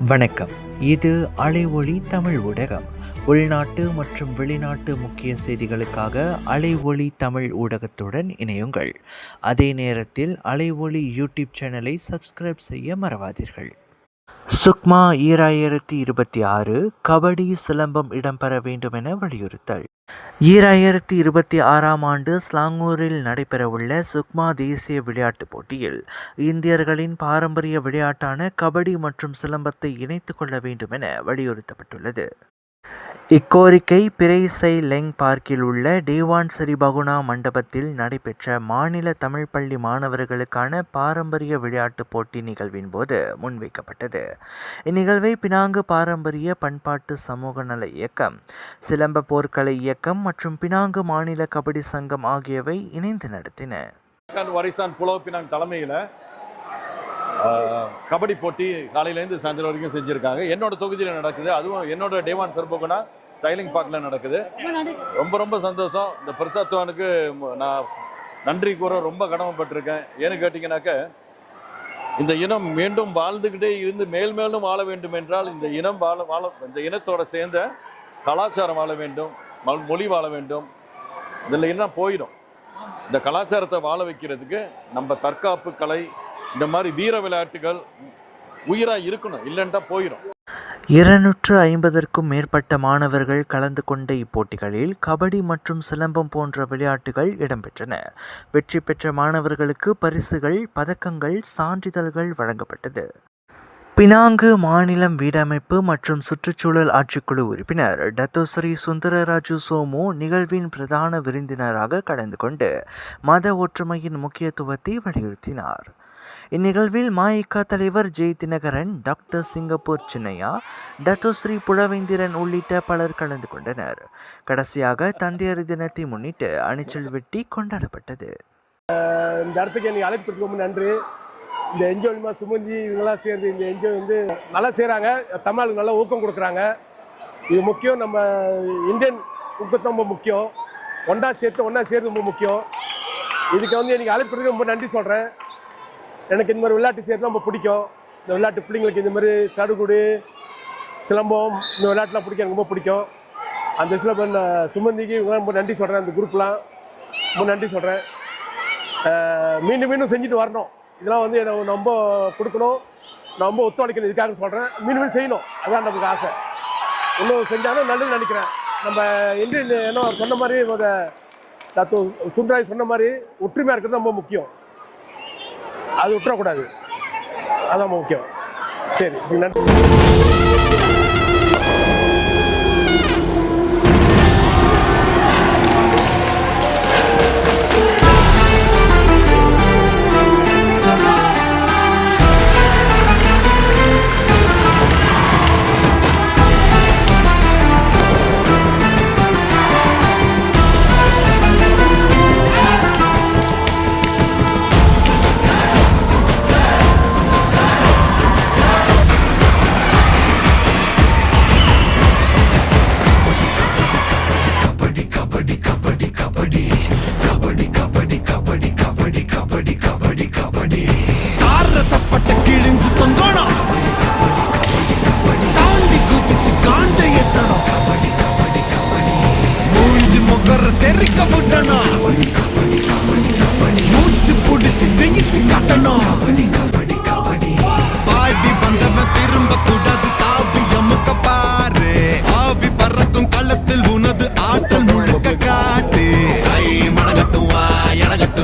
வணக்கம். இது அலைஒளி தமிழ் ஊடகம். உள்நாட்டு மற்றும் வெளிநாட்டு முக்கிய செய்திகளுக்காக அலைஒளி தமிழ் ஊடகத்துடன் இணையுங்கள். அதே நேரத்தில் அலைஒளி யூடியூப் சேனலை சப்ஸ்கிரைப் செய்ய மறவாதீர்கள். சுக்மா ஈராயிரத்தி இருபத்தி ஆறு கபடி சிலம்பம் இடம்பெற வேண்டும் என வலியுறுத்தல். ஈராயிரத்தி இருபத்தி ஆறாம் ஆண்டு ஸ்லாங்கூரில் நடைபெறவுள்ள சுக்மா தேசிய விளையாட்டுப் போட்டியில் இந்தியர்களின் பாரம்பரிய விளையாட்டான கபடி மற்றும் சிலம்பத்தை இணைத்துக் கொள்ள வேண்டும் என வலியுறுத்தப்பட்டுள்ளது. இக்கோரிக்கை பிரைசை லெங் பார்க்கில் உள்ள டேவான் சரி பகுனா மண்டபத்தில் நடைபெற்ற மாநில தமிழ் பள்ளி மாணவர்களுக்கான பாரம்பரிய விளையாட்டுப் போட்டி நிகழ்வின் போது முன்வைக்கப்பட்டது. இந்நிகழ்வை பினாங்கு பாரம்பரிய பண்பாட்டு சமூக நல இயக்கம் சிலம்ப போர்க்கலை இயக்கம் மற்றும் பினாங்கு மாநில கபடி சங்கம் ஆகியவை இணைந்து நடத்தின. வரிசான் புலவ பினாங் தலைமையில் கபடி போட்டி காலையிலேருந்து சாயந்தரம் வரைக்கும் செஞ்சுருக்காங்க. என்னோட தொகுதியில் நடக்குது. அதுவும் என்னோட டேவான் சர்போகனா சைலிங் பார்க்கில் நடக்குது. ரொம்ப ரொம்ப சந்தோஷம். இந்த பிரசாத்வானுக்கு நான் நன்றி கூற ரொம்ப கடமைப்பட்டிருக்கேன். ஏன்னு கேட்டிங்கனாக்க இந்த இனம் மீண்டும் வாழ்ந்துக்கிட்டே இருந்து மேல் மேலும் வாழ வேண்டும் என்றால் இந்த இனம் வாழ வாழ இந்த இனத்தோட சேர்ந்த கலாச்சாரம் வாழ வேண்டும் மொழி வாழ வேண்டும். இதில் என்ன போயிடும்? இந்த கலாச்சாரத்தை வாழ வைக்கிறதுக்கு நம்ம தற்காப்பு கலை இந்த மாதிரி வீர விளையாட்டுகள் உயிராக இருக்கணும். இல்லைன்ட்டா போயிடும் இருநூற்று ஐம்பதற்கும் மேற்பட்ட மாணவர்கள் கலந்து கொண்ட இப்போட்டிகளில் கபடி மற்றும் சிலம்பம் போன்ற விளையாட்டுகள் இடம்பெற்றன. வெற்றி பெற்ற மாணவர்களுக்கு பரிசுகள் பதக்கங்கள் சான்றிதழ்கள் வழங்கப்பட்டது. பினாங்கு மாநிலம் வீடமைப்பு மற்றும் சுற்றுச்சூழல் ஆட்சிக்குழு உறுப்பினர் டத்தோஸ்ரீ சுந்தரராஜு சோமு நிகழ்வின் பிரதான விருந்தினராக கலந்து கொண்டு மத ஒற்றுமையின் முக்கியத்துவத்தை வலியுறுத்தினார். இந்நிகழ்வில் மாயிக்கா தலைவர் ஜெய் தினகரன் டாக்டர் சிங்கப்பூர் சின்னையா டத்தோஸ்ரீ புலவேந்திரன் உள்ளிட்ட பலர் கலந்து கொண்டனர். கடைசியாக தந்தையர் தினத்தை முன்னிட்டு அணிச்சல் வெட்டி கொண்டாடப்பட்டது. இந்த இடத்துக்கு எனக்கு அழைப்பு ரொம்ப நன்றி. இந்த என்ஜிஓ மூலமாக சுமஞ்சி இவங்கெல்லாம் சேர்ந்து இந்த என்ஜிஓ வந்து நல்லா செய்கிறாங்க தமிழுக்கு நல்லா ஊக்கம் கொடுக்குறாங்க. இது முக்கியம். நம்ம இந்தியன் ஊக்கத்தை ரொம்ப முக்கியம். ஒன்றா சேர்த்து ஒன்றா சேர்த்து ரொம்ப முக்கியம். இதுக்கு வந்து எனக்கு அழைப்பு ரொம்ப நன்றி சொல்கிறேன் எனக்கு இந்த மாதிரி விளையாட்டு சேர்த்து ரொம்ப பிடிக்கும். இந்த விளையாட்டு பிள்ளைங்களுக்கு இந்த மாதிரி சடுகுடு சிலம்பம் இந்த விளையாட்டுலாம் பிடிக்கும் எனக்கு ரொம்ப பிடிக்கும். அந்த சிலம்பம் சுமந்திக்கு இவங்கெல்லாம் ரொம்ப நன்றி சொல்கிறேன் அந்த குரூப்லாம். ரொம்ப நன்றி சொல்கிறேன் மீண்டும் மீண்டும் செஞ்சுட்டு வரணும். இதெல்லாம் வந்து எனக்கு ரொம்ப கொடுக்கணும். நான் ரொம்ப ஒத்துழைக்கணும். இதுக்காக சொல்கிறேன் மீண்டும் மீண்டும் செய்யணும். அதுதான் நமக்கு ஆசை. இன்னும் செஞ்சாலும் நல்லது நினைக்கிறேன். நம்ம என்று என்ன சொன்ன மாதிரி முத தத்து சுந்தராய் சொன்ன மாதிரி ஒற்றுமையாக இருக்கிறது ரொம்ப முக்கியம். அது விட்டுறக்கூடாது அதான் முக்கியம். சரி நன்றி.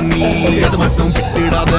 மட்டும் நீ அது மட்டும் விட்டுடாத